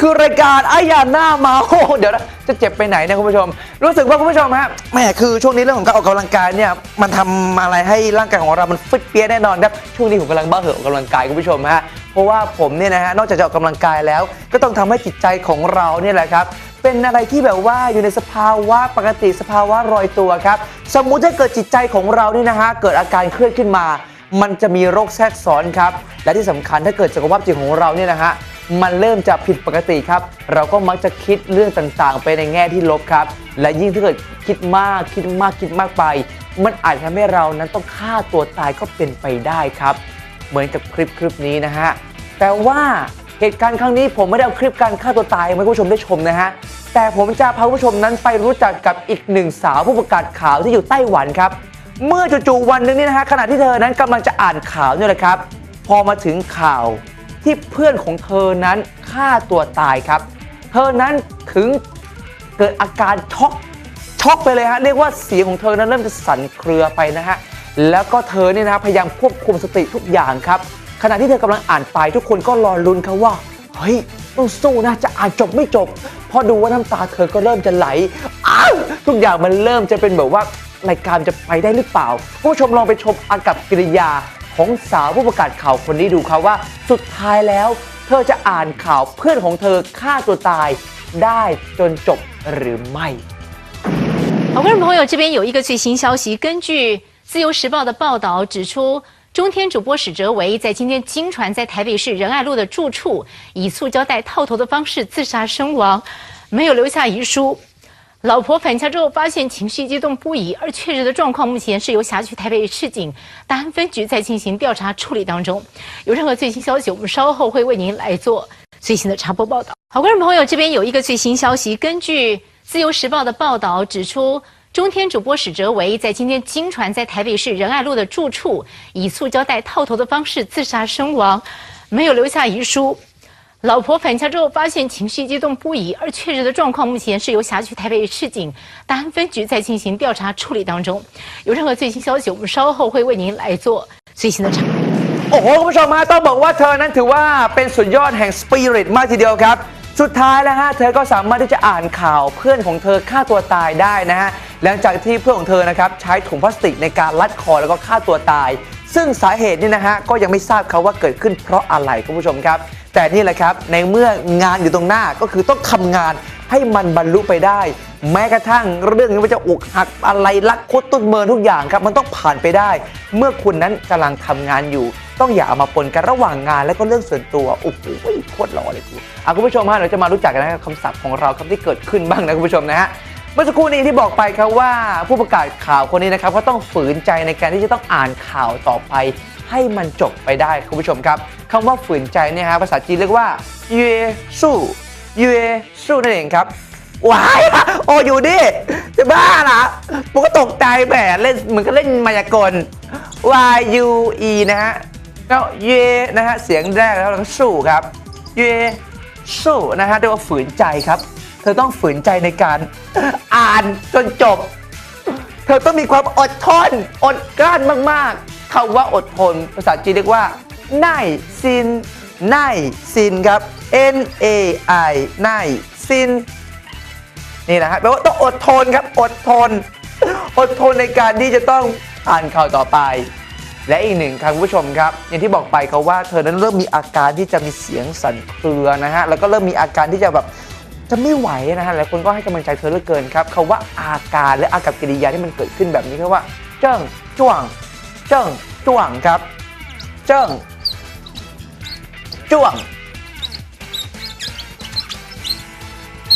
คือรายการอายาหน้ามาโอ้เดี๋ยวนะจะเจ็บไปไหนเนี่ยคุณผู้ชม รู้สึกว่าคุณผู้ชมฮะแหมคือช่วงนี้เรื่องของการออกกำลังกายเนี่ยมันทำอะไรให้ร่างกายของเรามันฟิตเปี้ยแน่นอนครับช่วงนี้ผมกำลังบ้าเหอะออกกำลังกายคุณผู้ชมฮะเพราะว่าผมเนี่ยนะฮะนอกจากจะออกกำลังกายแล้ว ก็ต้องทำให้จิตใจของเราเนี่ยแหละครับเป็นอะไรที่แบบว่าอยู่ในสภาวะปกติสภาวะรอยตัวครับ สมมุติถ้าเกิดจิตใจของเรานี่นะฮะเกิดอาการเครียดขึ้นมา มันจะมีโรคแทรกซ้อนครับและที่สำคัญถ้าเกิดสุขภาพจิตของเราเนี่ยนะฮะ มันเริ่มจะผิดปกติครับ เราก็มักจะคิดเรื่องต่างๆ ไปในแง่ที่ลบครับ และยิ่งถ้าเกิดคิดมากคิดมากคิดมากไป มันอาจทำให้เรานั้นต้องฆ่าตัวตายก็เป็นไปได้ครับ เหมือนกับคลิปคลิปนี้นะฮะแต่ว่าเหตุการณ์ครั้งนี้ผมไม่ได้เอาคลิปการฆ่าตัวตายมาให้ผู้ชมได้ชมนะฮะแต่ผมจะพาผู้ชมนั้นไปรู้จักกับอีกหนึ่งสาวผู้ประกาศข่าวที่อยู่ไต้หวันครับ เมื่อจู่ๆวันหนึงนี่นะฮะขณะที่เธอนั้นกำลังจะอ่านข่าวเนี่ยแหละครับ พอมาถึงข่าว ที่เพื่อนของเธอนั้นฆ่าตัวตายครับ เธอนั้นถึงเกิดอาการช็อกช็อกไปเลยฮะเรียกว่าเสียงของเธอนั้นเริ่มจะสั่นเครือไปนะฮะแล้วก็เธอเนี่ยนะพยายามควบคุมสติทุกอย่างครับขณะที่เธอกำลังอ่านไปทุกคนก็รอลุ้นครับว่าเฮ้ยต้องสู้นะจะอ่านจบไม่จบ พอดูว่าน้ำตาเธอก็เริ่มจะไหลอ้าวทุกอย่างมันเริ่มจะเป็นแบบว่ารายการจะไปได้หรือเปล่าผู้ชมลองไปชมอากับกิริยา ของสาวผู้ประกาศข่าวคนนี้ดูครับว่า สุดท้ายแล้ว เธอจะอ่านข่าวเพื่อนของเธอฆ่าตัวตายได้จนจบหรือไม่ 好，观众朋友，这边有一个最新消息，根据《自由时报》的报道指出，中天主播史哲维在今天经传在台北市仁爱路的住处，以塑胶袋套头的方式自杀身亡，没有留下遗书。 老婆返家之后发现情绪激动不已，而确实的状况目前是由辖区台北市警大安分局在进行调查处理当中。有任何最新消息，我们稍后会为您来做最新的插播报道。好，观众朋友，这边有一个最新消息，根据《自由时报》的报道指出。中天主播史哲维在今天经传在台北市仁爱路的住处，以塑胶袋套头的方式自杀身亡，没有留下遗书。老婆返家之后发现情绪激动不已，而确实的状况目前是由辖区台北市警大安分局在进行调查处理当中。有任何最新消息，我们稍后会为您来做最新的查。 โอ้โหคุณผู้ชมฮะต้องบอกว่าเธอนั้นถือว่าเป็นสุดยอดแห่งสปิริตมากทีเดียวครับ สุดท้ายแล้วฮะเธอก็สามารถที่จะอ่านข่าวเพื่อนของเธอฆ่าตัวตายได้นะฮะหลังจากที่เพื่อนของเธอนะครับใช้ถุงพลาสติกในการลัดคอแล้วก็ฆ่าตัวตาย ซึ่งสาเหตุนี่นะฮะก็ยังไม่ทราบครับว่าเกิดขึ้นเพราะอะไรคุณผู้ชมครับ แต่นี่แหละครับในเมื่องานอยู่ตรงหน้าก็คือต้องทำงานให้มันบรรลุไปได้ แม้กระทั่งเรื่องนี้ว่าจะอกหักอะไรรักโคตรต้นเมินทุกอย่างครับ มันต้องผ่านไปได้ เมื่อคุณนั้นกำลังทำงานอยู่ ต้องอย่าเอามาปนกันระหว่างงาน และก็เรื่องส่วนตัวโอ้โหโคตรหล่อเลยกูอะคุณผู้ชมฮะเราจะมารู้จักกันนะครับคำศัพท์ของเราครับที่เกิดขึ้นบ้างนะคุณผู้ชมนะฮะ เมื่อสักครู่นี้ที่บอกไปครับว่าผู้ประกาศข่าวคนนี้นะครับเขาต้องฝืนใจในการที่จะต้องอ่านข่าวต่อไป ให้มันจบไปได้คุณผู้ชมครับคำว่าฝืนใจเนี่ยฮะภาษาจีนเรียกว่าเยสู้เยสู้นั่นเองครับว้ายโออยู่ดิจะบ้าเหรอผมก็ตกใจแหมเล่นเหมือนกับเล่นมายากล Y U E นะฮะก็เยนะฮะเสียงแรกแล้วก็สู้ครับเยสู้นะฮะเรียกว่าฝืนใจครับ เธอต้องฝืนใจในการอ่านจนจบ เธอต้องมีความอดทน อดกลั้นมากๆคำว่าอดทน ภาษาจีนเรียกว่าไนซินไนซินครับ N A I ไนซินนี่นะฮะแปลว่าต้องอดทนครับ อดทน อดทนในการที่จะต้องอ่านข่าวต่อไป และอีกหนึ่งครับคุณผู้ชมครับ อย่างที่บอกไปเขาว่าเธอนั้นเริ่มมีอาการที่จะมีเสียงสั่นเครือนะฮะ แล้วก็เริ่มมีอาการที่จะแบบ จะไม่ไหวนะฮะหลายคนก็ให้กำลังใจเธอเหลือเกินครับคาว่าอาการและอากับกิริยาที่มันเกิดขึ้นแบบนี้คือว่า เจิ้งจ้วง เจิ้งจ้วงครับ เจิ้งจ้วง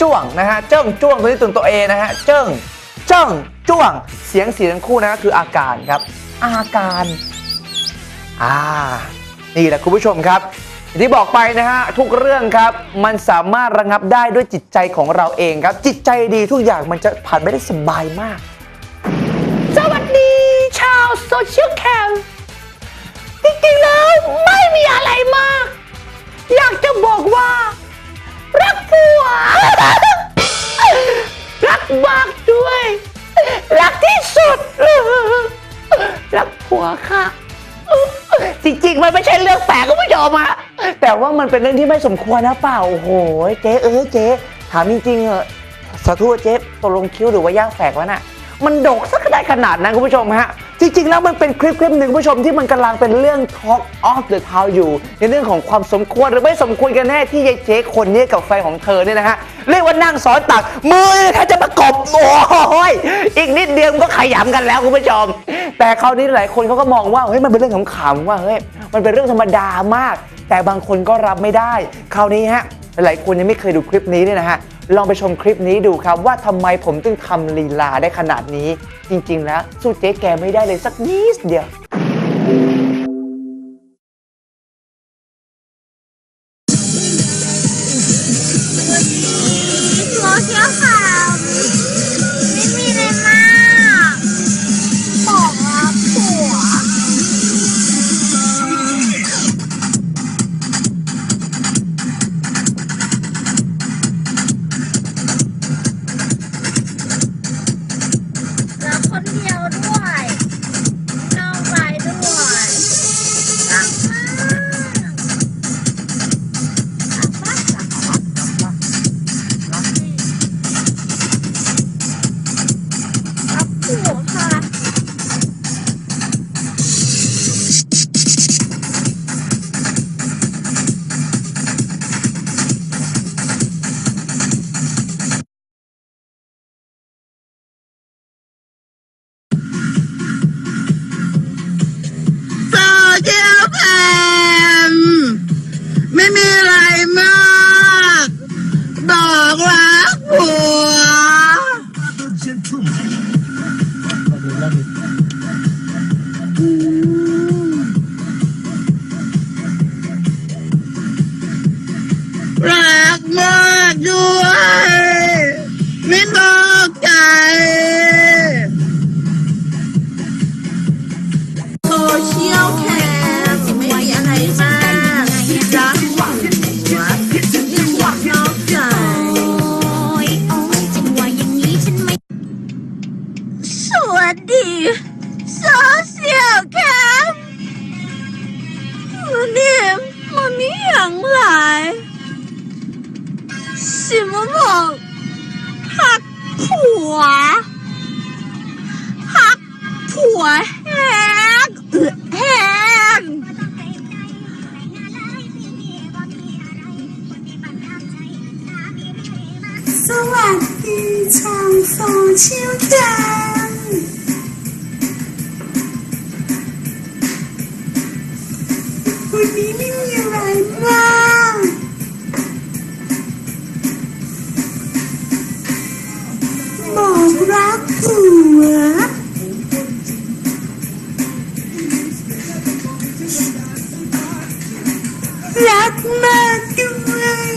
จ้วงนะฮะ เจิ้งจ้วงตัวนี้ตัวตัวเอนะฮะ เจิ้ง เจิ้งจ้วง เสียงสีทั้งคู่นะะคืออาการครับ อาการ อ่า นี่แหละคุณผู้ชมครับ ที่บอกไปนะฮะทุกเรื่องครับ มันสามารถระงับได้ด้วยจิตใจของเราเองครับ จิตใจดีทุกอย่างมันจะผ่านไปได้สบายมาก สวัสดีชาวโซเชียลแคมจริงๆแล้วไม่มีอะไรมาก อยากจะบอกว่า รักผัว รักมากด้วย รักที่สุด รักผัวค่ะ จริงๆ มันไม่ใช่เรื่องแปลกคุณผู้ชมอะ แต่ว่ามันเป็นเรื่องที่ไม่สมควรนะเปล่า โอ้โห เจ๊เออเจ๊ถามจริงๆเหอะสาธุเจ๊ตกลงคิ้วหรือว่าย่างแฝกวะน่ะ มันโดกสักได้ขนาดนั้นคุณผู้ชมฮะ ริงๆ แล้วมันเป็นคลิปคลิปหนึ่งผู้ชมที่มันกำลังเป็นเรื่อง Talk of the Town อยู่ ในเรื่องของความสมควรหรือไม่สมควรกันแน่ที่ยายเจ๊คนนี้กับแฟนของเธอเนี่ยนะฮะ เรียกว่านั่งซ้อนตัก มือถ้าจะประกบโอ้ยอีกนิดเดียวมันก็ขยำกันแล้วคุณผู้ชม แต่คราวนี้หลายคนเขาก็มองว่าเฮ้ยมันเป็นเรื่องขำๆว่าเฮ้ยมันเป็นเรื่องธรรมดามาก แต่บางคนก็รับไม่ได้ คราวนี้ฮะหลายคนยังไม่เคยดูคลิปนี้เนี่ยนะฮะ ลองไปชมคลิปนี้ดูครับว่าทำไมผมถึงทำลีลาได้ขนาดนี้ จริงๆแล้วสู้เจ๊แกไม่ได้เลยสักนิดเดียว รั สวัสดีชาวโซเชียลแคมวันนี้ไม่มีอะไรมากบอกรักผัวรักมากด้วย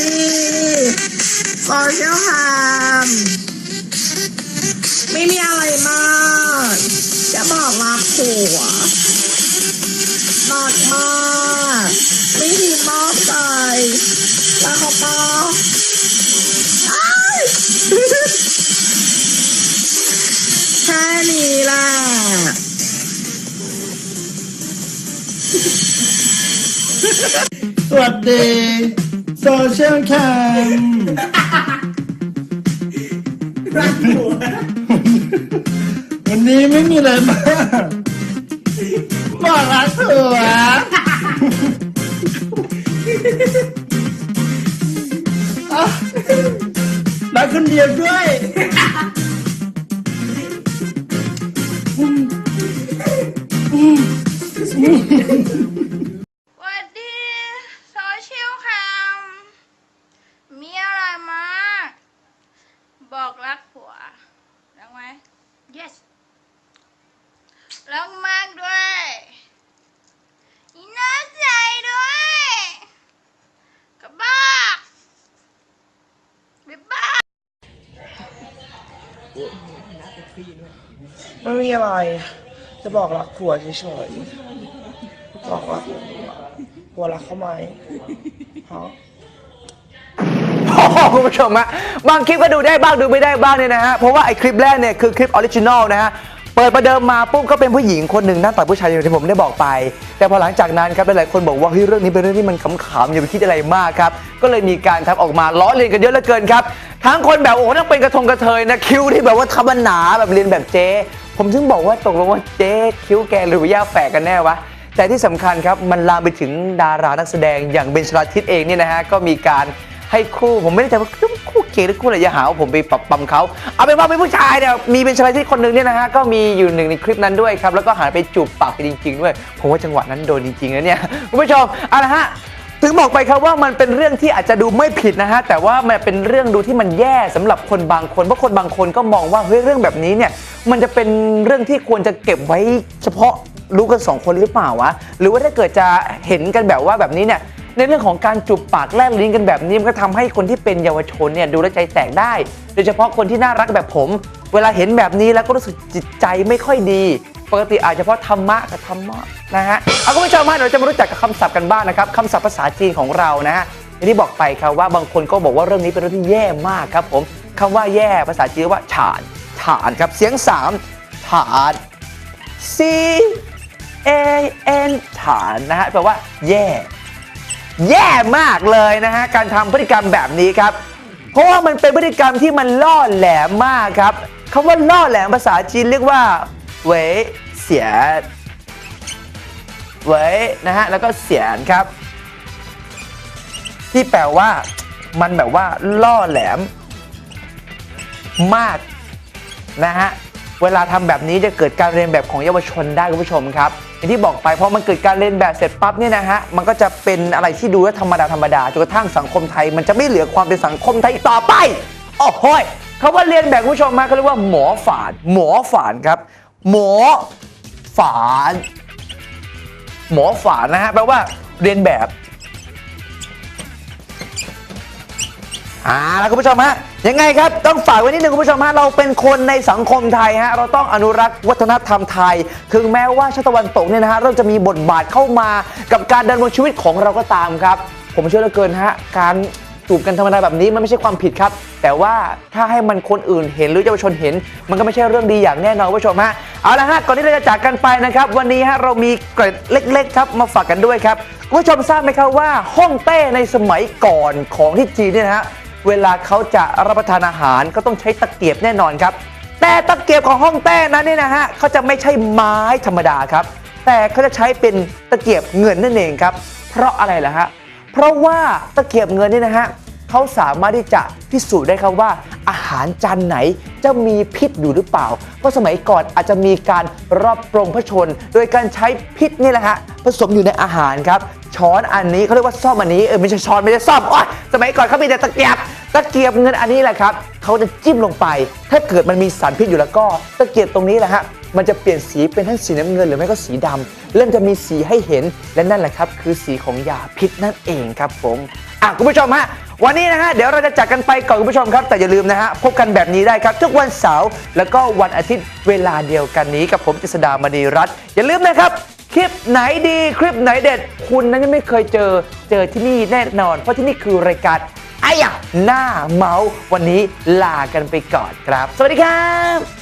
สวัสดีโซเชียลไทม์ไม่มีอะไรมาก จะบอกรักผัวมากมากไม่มีมอบใจแล้วเขาปอแค่นี้แหละสวัสดี โซเชียลแคมวันนี้ไม่มีอะไรมากบอกรักเธอวะอะรักคนเดียวด้วยสวัสดีโซเชียลแคมมีอะไรมาก บอกรักผัวรักไหม yes รักมากด้วยอีน่าใจด้วยกระบ้าบ๊ายบาย ไม่มีอะไร จะบอกรักผัวเฉยๆบอกรักผัวผัวรักเขาไหมฮะ โอ้โหคุณผู้ชมฮะบางคลิปก็ดูได้บ้างดูไม่ได้บ้างเนี่ยนะฮะ เพราะว่าไอ้คลิปแรกเนี่ยคือคลิปออริจินอลนะฮะ เปิดประเดิมมาปุ๊บก็เป็นผู้หญิงคนหนึ่งหน้าตาผู้ชายอย่างที่ผมได้บอกไป แต่พอหลังจากนั้นครับหลายๆคนบอกว่าเฮ้ยเรื่องนี้เป็นเรื่องที่มันขำๆอย่าไปคิดอะไรมากครับ ก็เลยมีการทำออกมาล้อเลียนกันเยอะเหลือเกินครับ ทั้งคนแบบโอ้โหนั่งเป็นกระทงกระเทยนะคิ้วที่แบบว่าทำมันหนาแบบเรียนแบบเจ๊ผมถึงบอกว่าตกลงว่าเจ๊คิ้วแกหรือย่าแฝกกันแน่วะแต่ที่สำคัญครับมันลามไปถึงดารานักแสดงอย่างเบนชลาทิศเองเนี่ยนะฮะก็มีการให้คู่ผมไม่แน่ใจว่าคู่เกย์หรือคู่อะไรอย่าหาว่าผมไปปรับปรำเขาเอาเป็นว่าเป็นผู้ชายเนี่ยมีเบนชลาทิศคนหนึ่งเนี่ยนะฮะก็มีอยู่หนึ่งในคลิปนั้นด้วยครับแล้วก็หันไปจูบปากกันจริง ๆ ด้วย ผมว่าจังหวะนั้นโดนจริงๆนะเนี่ยคุณผู้ชมเอาละฮะ ถึงบอกไปครับว่ามันเป็นเรื่องที่อาจจะดูไม่ผิดนะฮะแต่ว่ามันเป็นเรื่องดูที่มันแย่สำหรับคนบางคนเพราะคนบางคนก็มองว่าเฮ้ยเรื่องแบบนี้เนี่ยมันจะเป็นเรื่องที่ควรจะเก็บไว้เฉพาะรู้กันสองคนหรือเปล่าวะหรือว่าถ้าเกิดจะเห็นกันแบบว่าแบบนี้เนี่ยในเรื่องของการจูบปากแลบลิ้นกันแบบนี้มันก็ทำให้คนที่เป็นเยาวชนเนี่ยดูแลวใจแตกได้ โดยเฉพาะคนที่น่ารักแบบผม เวลาเห็นแบบนี้แล้วก็รู้สึกจิตใจไม่ค่อยดี ปกติอาจจะเพราะธรรมะกับธรรมะนะฮะเอาคุณผู้ชมมาเดี๋ยวจะมารู้จักกับคำศัพท์กันบ้างนะครับคำศัพท์ภาษาจีนของเรานะฮะอย่างที่บอกไปครับว่าบางคนก็บอกว่าเรื่องนี้เป็นเรื่องที่แย่มากครับผมคำว่าแย่ภาษาจีนว่าฉานฉานครับเสียงสามฉาน C A N ฉานนะฮะแปลว่าแย่ แย่มากเลยนะฮะการทำพฤติกรรมแบบนี้ครับ เพราะว่ามันเป็นพฤติกรรมที่มันล่อแหลมมากครับคำว่าล่อแหลมภาษาจีนเรียกว่า เหวยเสียเหวยนะฮะแล้วก็เสียนครับ ที่แปลว่า มันแบบว่าล่อแหลม มากนะฮะเวลาทำแบบนี้จะเกิดการเรียนแบบของเยาวชนได้คุณผู้ชมครับอย่างที่บอกไปพอมันเกิดการเรียนแบบเสร็จปั๊บเนี่ยนะฮะมันก็จะเป็นอะไรที่ดูแล้วธรรมดาธรรมดาจนกระทั่งสังคมไทย มันจะไม่เหลือความเป็นสังคมไทยอีกต่อไปโอ้โหยคำว่าเรียนแบบคุณผู้ชมมาเขาเรียกว่าหมอฝาน หมอฝานครับ หมอฝานหมอฝานนะฮะแปลว่าเรียนแบบอ่าแล้วคุณผู้ชมฮะยังไงครับต้องฝากไว้นิดนึงคุณผู้ชมฮะเราเป็นคนในสังคมไทยฮะเราต้องอนุรักษ์วัฒนธรรมไทย ถึงแม้ว่าชาติตะวันตกเนี่ยนะฮะเริ่มจะมีบทบาทเข้ามากับการดำรงชีวิตของเราก็ตามครับ ผมเชื่อเหลือเกินฮะการ จูบกันธรรมดาแบบนี้มันไม่ใช่ความผิดครับ แต่ว่าถ้าให้มันคนอื่นเห็นหรือเยาวชนเห็น มันก็ไม่ใช่เรื่องดีอย่างแน่นอนผู้ชมฮะเอาละฮะก่อนที่เราจะจากกันไปนะครับ วันนี้ฮะเรามีเกร็ดเล็ก ๆ ครับมาฝากกันด้วยครับคุณผู้ชมทราบไหมครับว่าฮ่องเต้ในสมัยก่อนของที่จีนเนี่ยนะฮะเวลาเขาจะรับประทานอาหารก็ต้องใช้ตะเกียบแน่นอนครับ แต่ตะเกียบของฮ่องเต้นั้นเนี่ยนะฮะเขาจะไม่ใช่ไม้ธรรมดาครับ แต่เขาจะใช้เป็นตะเกียบเงินนั่นเองครับ เพราะอะไรล่ะฮะ เพราะว่าตะเกียบเงินเนี่ยนะฮะเขาสามารถที่จะพิสูจน์ได้ครับว่า อาหารจานไหนจะมีพิษอยู่หรือเปล่าเพราะสมัยก่อนอาจจะมีการรับปรงพระชน โดยการใช้พิษนี่แหละฮะผสมอยู่ในอาหารครับ ช้อนอันนี้เขาเรียกว่าซ่อมอันนี้เออไม่ใช่ช้อนไม่ใช่ซ่อมอ๊ยสมัยก่อนเขามีแต่ตะเกียบตะเกียบเงินอันนี้แหละครับเขาจะจิ้มลงไป ถ้าเกิดมันมีสารพิษอยู่แล้วก็ ตะเกียบตรงนี้แหละฮะมันจะเปลี่ยนสีเป็นทั้งสีน้ำเงินหรือไม่ก็สีดำ เริ่มจะมีสีให้เห็นและนั่นแหละครับ คือสีของยาพิษนั่นเองครับผมอะคุณผู้ชมฮะวันนี้นะฮะเดี๋ยวเราจะจากกันไปก่อนคุณผู้ชมครับ แต่อย่าลืมนะฮะพบกันแบบนี้ได้ครับ ทุกวันเสาร์แล้วก็วันอาทิตย์เวลาเดียวกันนี้กับผมจิษดามณีรัตน์อย่าลืมนะครับคลิปไหนดีคลิปไหนเด็ด คุณนั้นยังไม่เคยเจอเจอที่นี่แน่นอน เพราะที่นี่คือรายการไอ้ยะหน้าเมาส์วันนี้ลากันไปก่อนครับ สวัสดีครับ